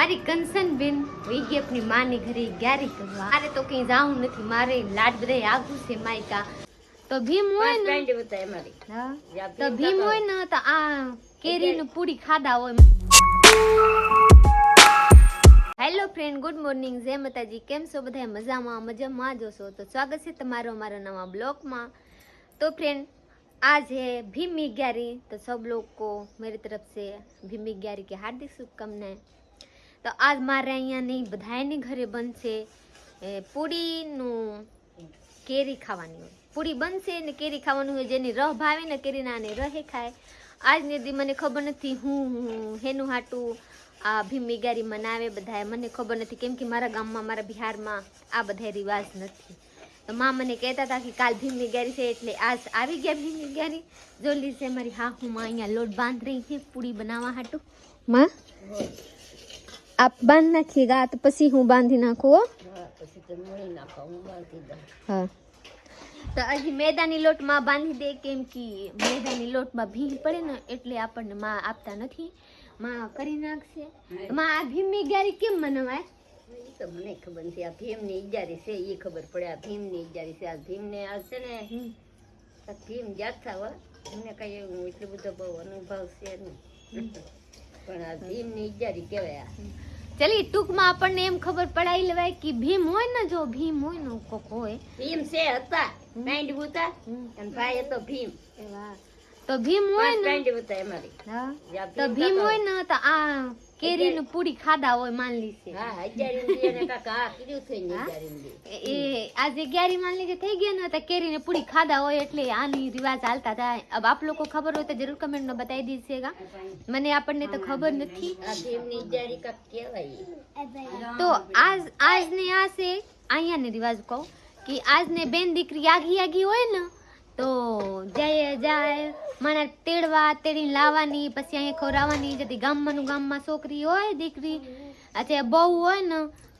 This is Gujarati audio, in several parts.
મારી કંસન બેન એ ગઈ આપણી માની ઘરે ગ્યારી કરવા મારે તો કઈ જવું નથી મારે લાડ બધા આવું છે માયકા તો ભીમ હોય ને તો ભીમ હોય ને તો આ કેરીનું પૂરી ખાધા હોય હેલો ફ્રેન્ડ ગુડ મોર્નિંગ જય માતાજી કેમ છો બધા મજામાં મજામાં જોશો તો સ્વાગત છે તમારો અમારા નવા બ્લોગમાં તો ફ્રેન્ડ આજ હે ભીમી ગ્યારી તો સબ લોકો મેરી તરફ સે ભીમી ગ્યારી કે હાર્દિક શુભકામનાएँ તો આજ મારે અહીંયા નહીં બધાની ઘરે બનશે. પૂરીનું કેરી ખાવાની હોય. પૂરી બનશે ને કેરી ખાવાનું હોય, જેની રહ ભાવે ને કેરીના ને રહે ખાય. આજની દી મને ખબર નથી હું હેનું હાટું આ ભીમીગારી મનાવે બધાય. મને ખબર નથી, કેમ કે મારા ગામમાં, મારા બિહારમાં આ બધા રિવાજ નથી. તો માં મને કહેતા હતા કે કાલ ભીમની ગારી છે એટલે આજ આવી ગયા ભીમની ગારી જોલી છે મારી હા હું માં અહીંયા લોટ બાંધ રહી છે પૂરી બનાવવા હાટું. માં? આપ બાંધ નાખીએગા તો પછી હું બાંધી નાખું હો. હા, પછી તો મોઈ નાખો હું બાંધી દઉં. હા. તો હજી મેદાની લોટમાં બાંધી દે કેમ કે મેદાની લોટમાં ભીલ પડે ને એટલે આપણને માં આપતા નથી. માં કરી નાખશે. માં આ ભીમની ગારી કેમ મનવાય? તો મને ખબર નથી આ ભીમની ઈજારી છે એ ખબર પડે આ ભીમની ઈજારી છે આ ભીમને આ છે ને આ ભીમ જાતા હોય મને કઈ એટલો બધો બહુ અનુભવ છે નહીં. પણ આ ભીમની ઈજારી કહેવાય આ. ચલી ટૂંકમાં આપણને એમ ખબર પડાવી લેવાય કે ભીમ હોય ને જો ભીમ હોય ને કોક હોય. ભીમ છે હતા પેન્ટ બુતા અને ભાઈ હતો ભીમ. તો ભીમ હોય ને તો ભીમ હોય ને તો આ કેરીનું પૂરી ખાધા હોય માનલી છે. એ આજે ગ્યારી માનલી જે થઈ ગયા ને તો કેરીને પૂરી ખાધા હોય એટલે આની રિવાજ હાલતા હતા અબ આપ લોકો ખબર હોય તો જરૂર કમેન્ટમાં બતાવી દીજેગા મને આપણને તો ખબર નથી. તો આજ આજને આ છે અહીંયા ને રિવાજ કહું કે આજને બેન દીકરી આગી આગી હોય ને તો જય જાય, મને તેડવા, તેડી લાવવાની, પછી અહીંયા ખવડાવવાની. જતી ગામમાંનું ગામમાં છોકરી હોય, દીકરી અથવા બહુ હોય ને,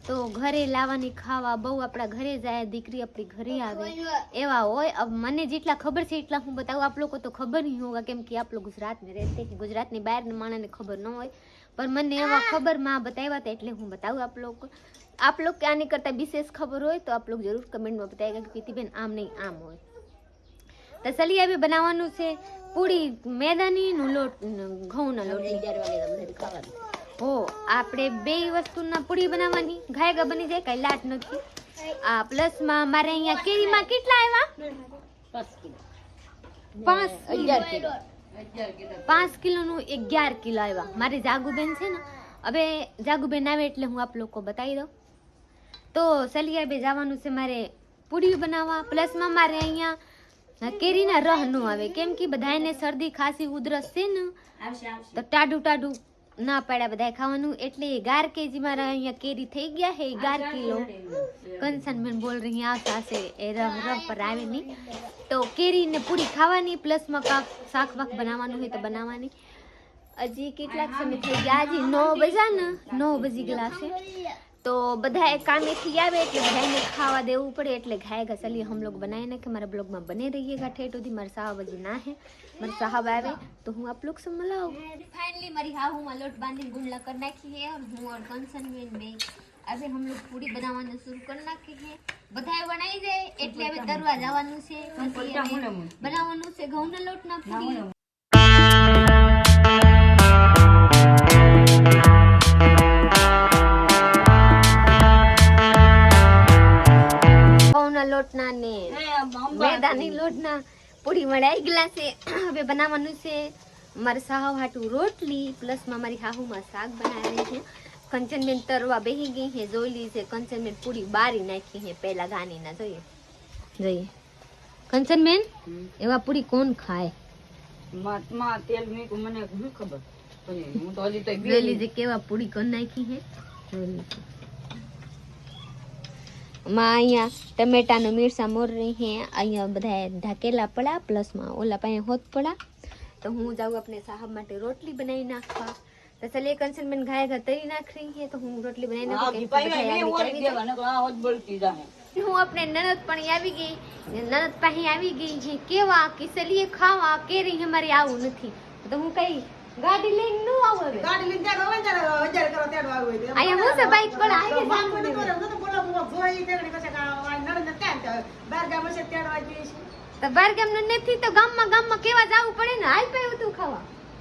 તો ઘરે લાવવાની ખાવા. બહુ આપણા ઘરે જાય, દીકરી આપણી ઘરે આવે. એવા હોય. મને જેટલા ખબર છે એટલા હું બતાવું. આપ લોકો તો ખબર નહીં હોગા કેમ કે આપ લોકો ગુજરાતને કે ગુજરાતની બહારના માણસને ખબર ન હોય. પણ મને એવા ખબરમાં બતાવ્યા હતા એટલે હું બતાવું આપ લોકો. આપ લોકો આની કરતાં વિશેષ ખબર હોય તો આપ લોકો જરૂર કમેન્ટમાં બતાવ્યા કે પ્રીતિબેન આમ નહીં, આમ હોય. તો હવે બનાવવાનું છે પૂરી મેદાની નું લોટ ઘઉંના લોટ. હો આપણે બે વસ્તુના પૂરી બનાવવાની. ઘાયગા બની જાય કઈ લાટ નથી. આ પ્લસમાં મારે અહીંયા કેરીમાં કેટલા આવ્યા પાંચ અગિયાર કિલો. પાંચ કિલોનું અગિયાર કિલો આવ્યા મારી જાગુબેન છે ને હવે જાગુબેન આવે એટલે હું આપ લોકો બતાવી દઉં. તો સલિયા બે જવાનું છે મારે પૂરી બનાવવા. પ્લસમાં મારે અહીંયા કેરીના રહ ન આવે. કેમ કે બધાને શરદી ખાંસી ઉધરસ છે ને તો ટાઢું ટાઢું ના પાડ્યા બધાય ખાવાનું. એટલે ગાર કેજી મારા અહીંયા કેરી થઈ ગયા હે ગાર કિલો. કંસનબેન બોલ રહી આ સાસે એ રહ રહ પર આવે નહીં. તો કેરીને પૂરી ખાવાની પ્લસમાં કાંક શાક વાક બનાવવાનું હોય તો બનાવવાની. હજી કેટલાક સમય થઈ ગયા હજી નવ બજા ને નવ બજી ગયેલા છે. તો બધા કામેથી આવે એટલે બધાને ખાવા દેવું પડે એટલે ખાએગા ચલીએ હમ લોગ બનાવીને કે મારા બ્લોગમાં બને રહીએ ઠેઠ સુધી. મારા સાહબ હજી ના હે. મારા સાહબ આવે તો હું આપ લોગ સે મલાઉં ફાઇનલી મારી હા લોટ બાંધીને ગુંડલા કરી નાખી હે હું ઓર કંસન બેન બે હવે હમ લોગ પૂરી બનાવવાનું શરૂ કરી નાખી હે. બધા બનાવી દે એટલે હવે તરવા જવાનું છે. બનાવવાનું છે ઘઉંના લોટના પૂરી. ઘઉંના લોટના ને મેદાની લોટના પૂરી મળાઈ ગયેલા છે. હવે બનાવવાનું છે મારા સાહુ હાટું રોટલી પ્લસમાં મારી હાહુમાં શાક બનાવે છે. કંચનબેન તરવા બેહી ગઈ છે જોઈ છે. કંચનબેન પૂરી બારી નાખી છે પહેલા ગાનીના જોઈએ. જોઈએ. કંચનબેન એવા પૂરી કોણ ખાય? માં તેલ મીઠું મને ખબર હું તો હજી તો કેવા પૂરી કોણ નાખી છે? જોઈ લીજે માં અહીંયા ટમેટાનું મીરસા મોરરી હે અહીંયા બધા ઢાકેલા પડા પ્લસમાં ઓલા પાસે હોત પડા. તો હું જાઉં આપણે સાહબ માટે રોટલી બનાવી નાખવા. તો ચલે કંચન બેન ઘાય ઘા તરી નાખ રહી તો હું રોટલી બનાવી નાખું હું આપણે નનદ આવી ગઈ નનદ પાસે આવી ગઈ કેવા કે ચલીએ ખાવા કે રહી અમારે આવું નથી. તો હું કઈ ગાડી લઈને નું આવો ગાડી લઈને ત્યાં આવે ને ત્યારે હજાર કરો ત્યાં આવ્યું હોય અહીંયા હું છે બાઈક પર તો આવી માથું ન કરે, હું તો બોલો બોલો જોઈ તેગડી પછી કાં આ નણંદ ક્યાં ત્યાં? બાર ગામ છે ત્યાં આવી તો બાર ગામ નથી તો ગામમાં ગામમાં કેવા જવું પડે ને? હાલ પાયું તું ખાવા.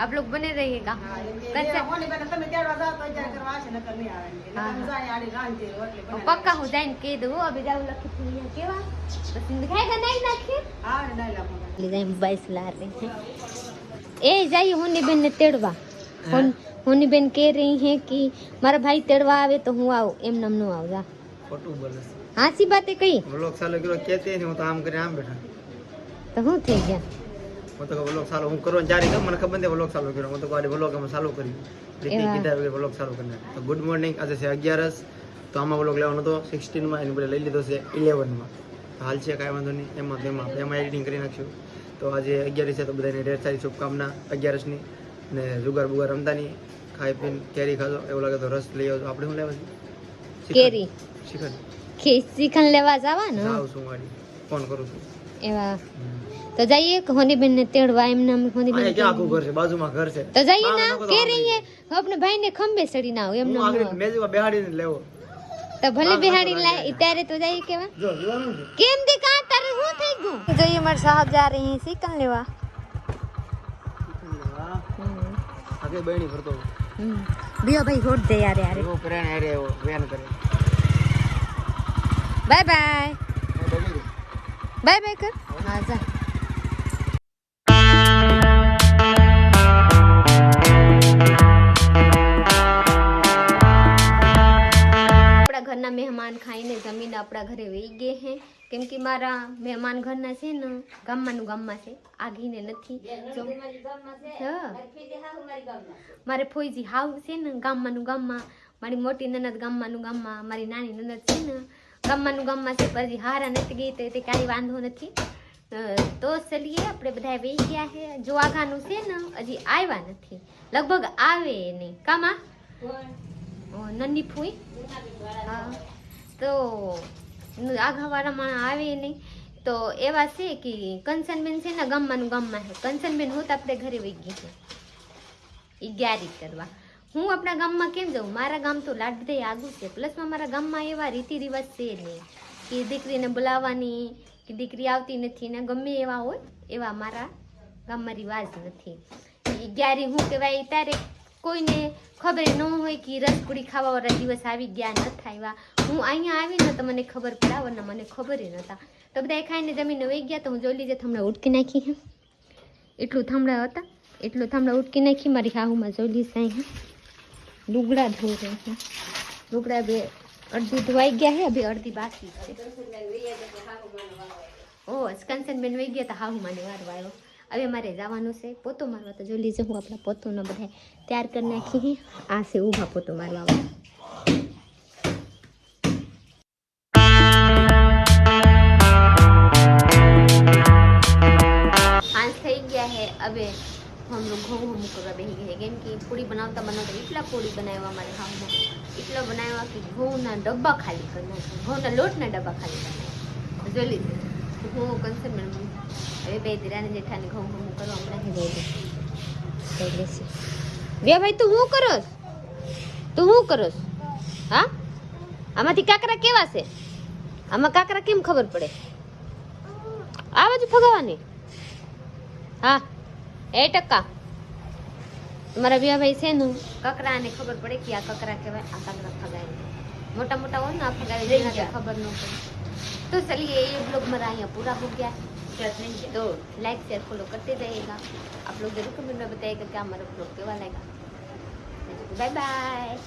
આપ લોકો બને રહીએગા પક્કા હું જાય કહી દઉં અભી જાઉં લખી છું કેવા? પછી દિખાય નહીં નાખી? હા નહીં લખો જાય બાઈસ લાર. રહી એ જાય હોની બેન ને તેડવા હોની બેન કહે રહી હે કે મારા ભાઈ તેડવા આવે તો હું આવું એમ નામનું આવજા ખોટું બોલે હાસી બાતે કઈ વ્લોગ ચાલુ કર્યો કેતે હું તો આમ કરી આમ બેઠા. તો હું થઈ ગયા? હું તો વ્લોગ ચાલુ હું કરવાનું જારી મને ખબર નથી વ્લોગ ચાલુ કર્યો. હું તો ગાડી વ્લોગ અમે ચાલુ કરી. રીતિ એવા. કીધા વગર વ્લોગ ચાલુ કરીને તો ગુડ મોર્નિંગ આજે છે અગિયારસ. તો આમાં વ્લોગ લેવાનો હતો સિક્સટીનમાં એની બદલે લઈ લીધો છે ઇલેવનમાં હાલ છે કાંઈ વાંધો નહીં. એમાં તેમાં એમાં એડિટિંગ કરી નાખ્યું. તો આજે અગિયારસ છે તો બધાને ઢેર સારી શુભકામના. અગિયારસની ને જુગાર બુગાર રમતાની. ખાઈ પીને કેરી ખાધો એવું લાગે તો રસ લઈ આવજો. આપણે શું લેવા છે કેરી. શિખર. કે શીખન લેવા જવાનું? આવું છું ફોન કરું છું. એવા. હમ. તો જઈએ કે હોની બેન ને તેડવા એમ નામ હોની બેન અહીંયા ક્યાં આખું ઘર છે? બાજુમાં ઘર છે. તો જઈએ બહાર ના નાખો તો કે આમ રહી હે આપણે ભાઈ ને ખંભે ચડી ના આવ એમ હું નામ આગળ મેજમાં બેહાડીને લેવો. તો ભલે બહાર બિહાડી નાખો લાય ત્યારે તો જઈએ કેવા જો જોવાનું છે. કેમ દે કા તારે શું થઈ ગયું? જોઈએ મારા સાહેબ જા રહી હે શીખન લેવા. આગે બહેણી ફરતો બીઓ ભાઈ હોટ દે યાર યાર. એવો કરે ને અરે એવો વેન કરે. Bye bye. હા જા. આપણા ઘરના મહેમાન ખાઈને જમીને આપણા ઘરે વહી ગયા હે. કેમ કે મારા મહેમાન ઘરના છે ને ગામમાંનું ગામમાં છે. આગીને નથી. જો. હા. મારે ફોઈજી હાવ છે ને ગામમાંનું ગામમાં. મારી મોટી નનદ ગામમાંનું ગામમાં મારી નાની નનદ છે ને ગામમાંનું ગમમાં છે પછી હારા નથી ગઈ તો તે કાંઈ વાંધો નથી. તો ચલીએ આપણે બધા વહી ગયા છે. જો આઘાનું છે ને હજી આવ્યા નથી. લગભગ આવે નહીં. કામાં? નન્ની ફૂઈ હા. તો આઘાવાળા માણસ આવે નહીં. તો એવા છે કે કંચનબેન છે ને ગમવાનું ગામમાં છે. કંચનબેન તો આપણે ઘરે વહી ગઈ છે. ઈ ગ્યારી કરવા. હું આપણા ગામમાં કેમ જાઉં? મારા ગામ તો લાડદે આગું છે. પ્લસમાં મારા ગામમાં એવા રીતિ રિવાજ છે નહીં. કે દીકરીને બોલાવવાની, કે દીકરી આવતી નથી ને ગમે એવા હોય, એવા મારા ગામમાં રિવાજ નથી. ગ્યારે હું કહેવાય ત્યારે કોઈને ખબર ન હોય કે રસપુરી ખાવાવાળા દિવસ આવી ગયા નથી આવ્યા હું અહીંયા આવીને તો મને ખબર પડાવવાના મને ખબર નહોતા તો બધા ખાઈને જમીને વહી ગયા તો હું જોઈ લીધે થમણા ઉટકી નાખી એટલું થાંભળા હતા. એટલું થાંભળા ઉટકી નાખી, મારી હાહુમાં જોઈ લીધા અહીંયા. લુગડા ધોઈ રહી છું. લુગડા બે અડધી ધોવાઈ ગયા હે અભી અડધી બાકી છે. ઓ કંચનબેન વહી ગયા તો હાહુ મને વારવા આવ્યો. હવે મારે જવાનું છે, પોતો મારવા તો જોઈ લીજે હું આપણા પોતોનો બધા તૈયાર કરી નાખી. આ છે ઊભા પોતો મારવા हम लोग ઘઉં અમુક કરવા બેસી ગયા કેમ કે પૂરી બનાવતા બનાવતા એટલા પૂરી બનાવવા મારે હાવમાં એટલા બનાવ્યા કે ઘઉંના ડબ્બા ખાલી કરી નાખ્યા. ઘઉંના લોટના ડબ્બા ખાલી કરી જોઈ લીધું? હું કન્સર્ન મેડમ હવે બે દીરાને જેઠાને ઘઉં ઘઉં કરવા હમણાં જઈ રે ભાઈ, તું શું કરોસ? તું હું કરોસ? હા? આમાંથી કાકરા કેવા છે? આમાં કાકરા કેમ ખબર પડે? આ બાજુ ફગાવાની. હા. એ ટકા મારા વિવાભાઈ છે ને કકરાને ખબર પડે કે આ કકરા કહેવાય આ કકરા ફગાય મોટા મોટા હોય ને આ ફગાવે જેનાથી ખબર ન પડે तो चलिए ये ब्लॉग मेरा यहाँ पूरा हो गया तो लाइक शेयर फॉलो करते रहिएगा आप लोग जरूर कमेंट में बताइएगा क्या हमारा ब्लॉग केवा लगा बाय बाय